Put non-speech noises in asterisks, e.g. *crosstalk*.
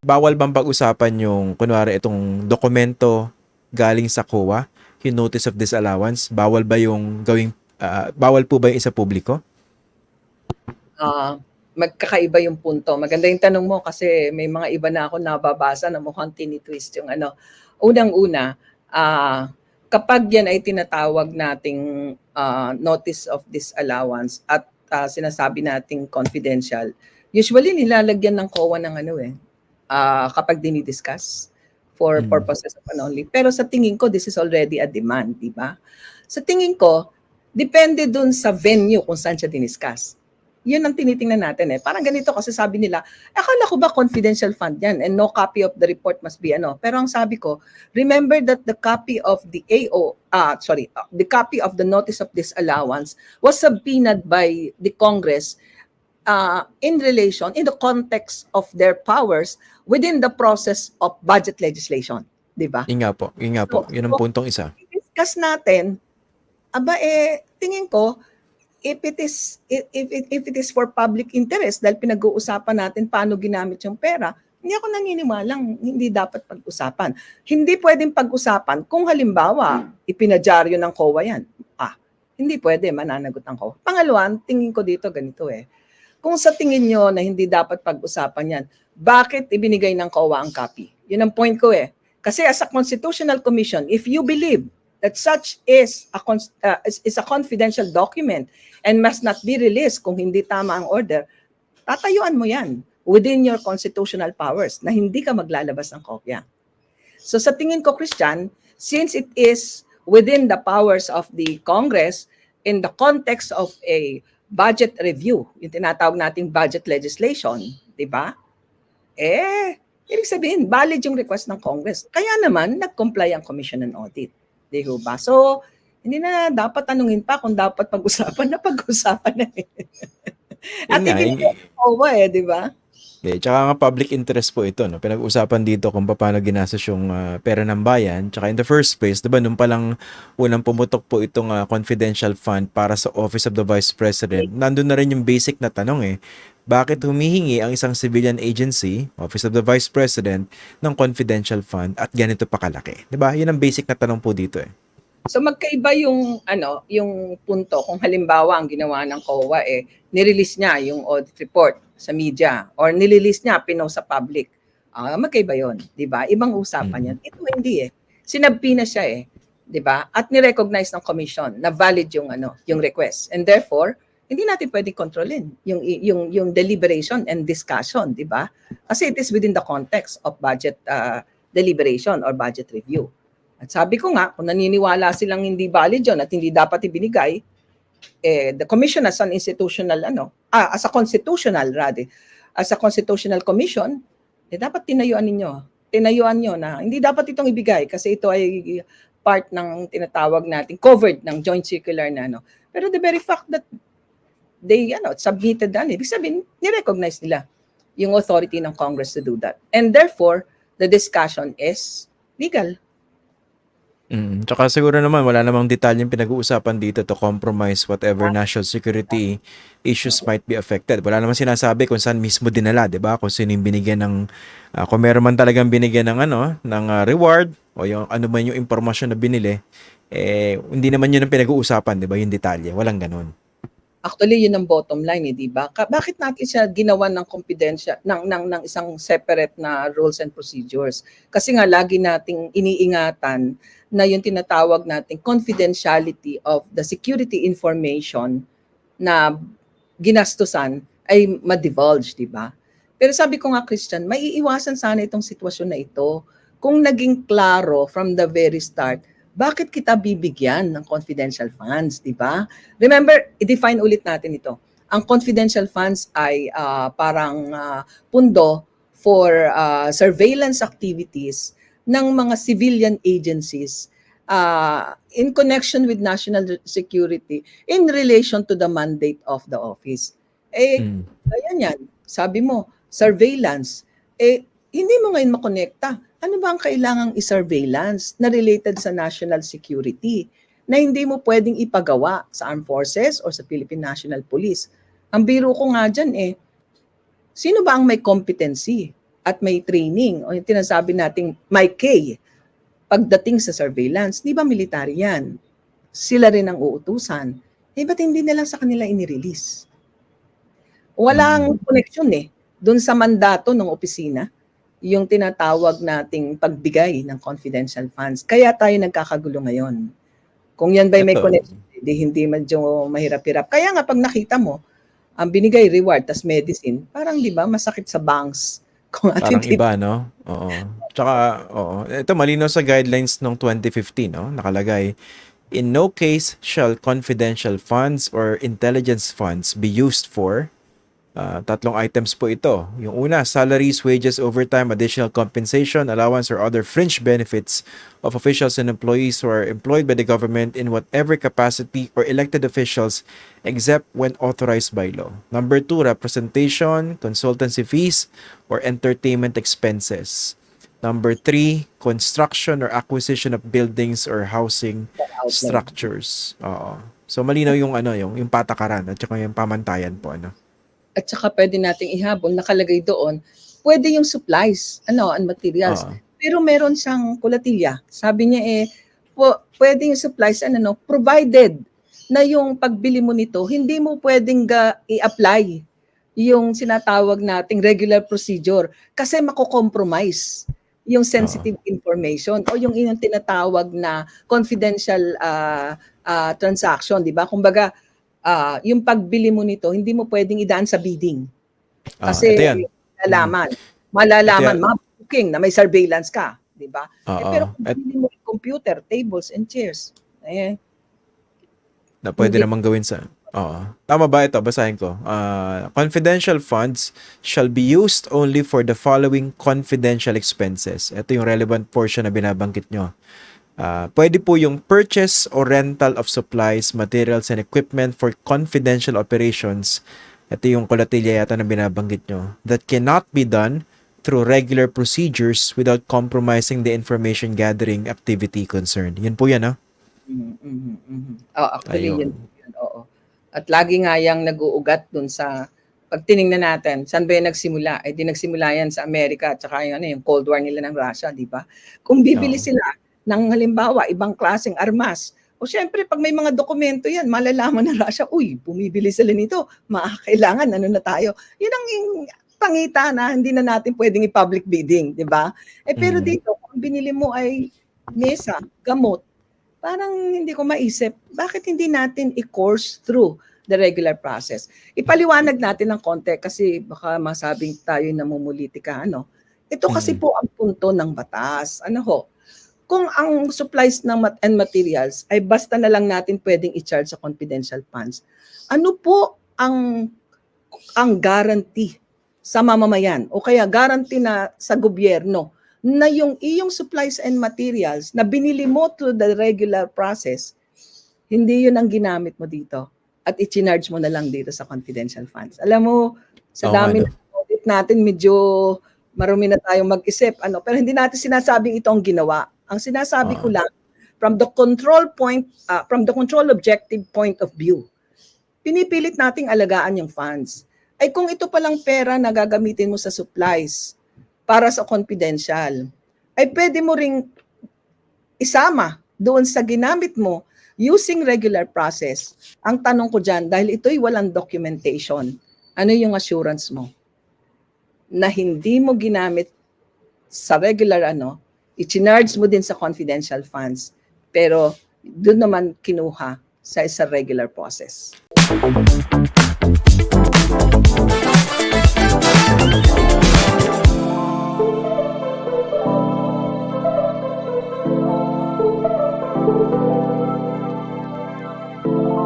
bawal bang pag-usapan yung, kunwari, itong dokumento galing sa COA, yung notice of disallowance? Bawal ba yung gawing, ah, bawal po ba yung isa publiko? Ah, magkakaiba yung punto. Maganda yung tanong mo kasi may mga iba na ako nababasa na mukhang tinitwist yung ano. Unang-una, ah, kapag yan ay tinatawag nating ah, notice of disallowance at ah, sinasabi nating confidential, usually nilalagyan ng COA ng ano eh, ah, kapag dinidiscuss for Mm. purposes of ano only. Pero sa tingin ko, this is already a demand, di ba? Sa tingin ko, depende dun sa venue kung saan siya diniscuss yun ang tinitingnan natin eh. Parang ganito kasi sabi nila, akala ko ba confidential fund yan and no copy of the report must be ano. Pero ang sabi ko, remember that the copy of the AO, ah sorry, uh, the copy of the notice of disallowance was subpoenaed by the Congress uh, in relation, in the context of their powers within the process of budget legislation. Di ba? Yun nga po, yun nga po. Yun ang puntong isa. discuss natin, aba eh, tingin ko, if it is if, if, if it is for public interest dahil pinag-uusapan natin paano ginamit yung pera, hindi ako naniniwalang hindi dapat pag-usapan. Hindi pwedeng pag-usapan kung halimbawa ipinadyaryo ng COA yan. Ah, hindi pwede, mananagot ang COA. Pangalawa, tingin ko dito ganito eh. Kung sa tingin nyo na hindi dapat pag-usapan yan, bakit ibinigay ng COA ang copy? Yun ang point ko eh. Kasi as a constitutional commission, if you believe that such is a uh, is, is a confidential document and must not be released kung hindi tama ang order, tatayuan mo yan within your constitutional powers na hindi ka maglalabas ng kopya. So sa tingin ko, Christian, since it is within the powers of the Congress in the context of a budget review, yung tinatawag nating budget legislation, di ba? Eh, ibig sabihin, valid yung request ng Congress. Kaya naman, nag-comply ang Commission on Audit. Di ho ba? So, hindi na dapat tanungin pa kung dapat pag-usapan na pag-usapan na eh. At hindi ko eh, di ba? Eh, tsaka nga public interest po ito, no? Pinag-usapan dito kung paano ginastos yung ah, pera ng bayan. Tsaka in the first place, 'di ba, nung palang unang pumutok po itong ah, confidential fund para sa Office of the Vice President, nandun na rin yung basic na tanong eh. Bakit humihingi ang isang civilian agency, Office of the Vice President, ng confidential fund at ganito pa kalaki? 'Di ba? Yun ang basic na tanong po dito eh. So magkaiba yung ano, yung punto kung halimbawa ang ginawa ng COA eh nirelease niya yung audit report sa media or nililist niya pinost sa public. Ah, magkaiba 'yon, 'di ba? Ibang usapan 'yan. Ito hindi eh. Sinabpi na siya eh, 'di ba? At ni-recognize ng commission na valid yung ano, yung request. And therefore, hindi natin pwedeng kontrolin yung yung yung deliberation and discussion, 'di ba? Kasi it is within the context of budget uh, deliberation or budget review. At sabi ko nga, kung naniniwala silang hindi valid yun at hindi dapat ibinigay, eh, the commission as an institutional, ano, ah, as a constitutional, rather, as a constitutional commission, eh, dapat tinayuan ninyo. Tinayuan nyo na hindi dapat itong ibigay kasi ito ay part ng tinatawag natin, covered ng joint circular na ano. Pero the very fact that they, ano, submitted ano, ibig sabihin, nirecognize nila yung authority ng Congress to do that. And therefore, the discussion is legal. Mm, tsaka siguro naman wala namang detalyeng pinag-uusapan dito to compromise whatever national security issues might be affected. Wala namang sinasabi kung saan mismo dinala, 'di ba? Kung sino yung binigyan ng ah, kung meron man talagang binigyan ng ano, ng ah, reward o yung ano man yung impormasyon na binili, eh hindi naman 'yun ang pinag-uusapan, 'di ba? Yung detalye, walang ganun. Actually, yun ang bottom line, eh, di ba? Bakit natin siya ginawa ng confidential, ng, ng, ng isang separate na rules and procedures? Kasi nga, lagi nating iniingatan na yung tinatawag nating confidentiality of the security information na ginastusan ay ma-divulge, di ba? Pero sabi ko nga, Christian, maiiwasan sana itong sitwasyon na ito kung naging klaro from the very start bakit kita bibigyan ng confidential funds, di ba? Remember, i-define ulit natin ito. Ang confidential funds ay ah, parang ah, pundo for ah, surveillance activities ng mga civilian agencies ah, in connection with national security in relation to the mandate of the office. Eh, Mm. Ayan yan. Sabi mo, surveillance. Eh, hindi mo ngayon makonekta. Ano ba ang kailangang i-surveillance na related sa national security na hindi mo pwedeng ipagawa sa armed forces or sa Philippine National Police? Ang biro ko nga dyan eh, sino ba ang may competency at may training o yung tinasabi nating may K pagdating sa surveillance, di ba military yan? Sila rin ang uutusan. Eh, ba't hindi nila sa kanila inirelease? Walang connection eh. Doon sa mandato ng opisina, yung tinatawag nating pagbigay ng confidential funds. Kaya tayo nagkakagulo ngayon. Kung yan ba'y may Ito. connection, hindi, hindi medyo mahirap-hirap. Kaya nga pag nakita mo, ang binigay reward tas medicine, parang di ba masakit sa banks *laughs* kung atin Parang iba, no? Oo. Tsaka, oo. Ito, malinaw sa guidelines ng 2015, no? Nakalagay, In no case shall confidential funds or intelligence funds be used for ah, tatlong items po ito. Yung una, salaries, wages, overtime, additional compensation, allowance, or other fringe benefits of officials and employees who are employed by the government in whatever capacity or elected officials except when authorized by law. Number two, representation, consultancy fees, or entertainment expenses. Number three, construction or acquisition of buildings or housing structures. Oo. So malinaw yung ano, yung yung patakaran at saka yung pamantayan po ano. At saka pwede nating ihabol, nakalagay doon, pwede yung supplies, ano, and materials. Oo. Pero meron siyang kulatilya. Sabi niya eh, po, pwede yung supplies, ano, no, provided na yung pagbili mo nito, hindi mo pwedeng ga, i-apply yung sinatawag nating regular procedure kasi mako-compromise yung sensitive information o yung inyong tinatawag na confidential ah, ah, transaction, di ba? Kumbaga, ah, yung pagbili mo nito, hindi mo pwedeng idaan sa bidding. Ah, Kasi yan. malalaman, malalaman, Ito yan. mga booking na may surveillance ka, di ba? Eh, Oo. pero kung hindi mo yung computer, tables and chairs, eh, na pwede hindi- namang gawin sa Oo. Tama ba ito? Basahin ko. Ah, confidential funds shall be used only for the following confidential expenses. Ito yung relevant portion na binabanggit nyo. Ah, pwede po yung purchase or rental of supplies, materials, and equipment for confidential operations. Ito yung kolatilya yata na binabanggit nyo. That cannot be done through regular procedures without compromising the information gathering activity concerned. Yun po yan, ah. mhm, mhm, mhm. Oh, actually, Ayun. yun, yun, oo. At lagi nga yung nag-uugat dun sa, pag tiningnan natin, saan ba yung nagsimula? Eh di nagsimula yan sa Amerika at saka yung, ano, yung Cold War nila ng Russia, di ba? Kung bibili Oo. sila ng halimbawa, ibang klaseng armas, o syempre, pag may mga dokumento yan, malalaman ng Russia, uy, bumibili sila nito, makakailangan, ano na tayo. Yun ang pangita na hindi na natin pwedeng i-public bidding, di ba? Eh pero Mm. dito, kung binili mo ay mesa, gamot, parang hindi ko maisip, bakit hindi natin i-course through the regular process? Ipaliwanag natin ng konti kasi baka masabing tayo namumulitika, ano? Ito kasi Mm. po ang punto ng batas. Ano ho? Kung ang supplies ng mat- and materials ay basta na lang natin pwedeng i-charge sa confidential funds, ano po ang ang guarantee sa mamamayan o kaya guarantee na sa gobyerno na yung iyong supplies and materials na binili mo through the regular process, hindi yun ang ginamit mo dito at i-charge mo na lang dito sa confidential funds. Alam mo, sa Oo, dami ng audit natin, medyo marumi na tayong mag-isip. Ano, pero hindi natin sinasabing ito ang ginawa. Ang sinasabi ko Oo. lang, from the control point, ah, from the control objective point of view, pinipilit nating alagaan yung funds. Ay kung ito palang pera na gagamitin mo sa supplies para sa confidential, ay pwede mo ring isama doon sa ginamit mo using regular process. Ang tanong ko dyan, dahil ito'y walang documentation, ano yung assurance mo? Na hindi mo ginamit sa regular ano, i-charge mo din sa confidential funds, pero doon naman kinuha sa isa regular process.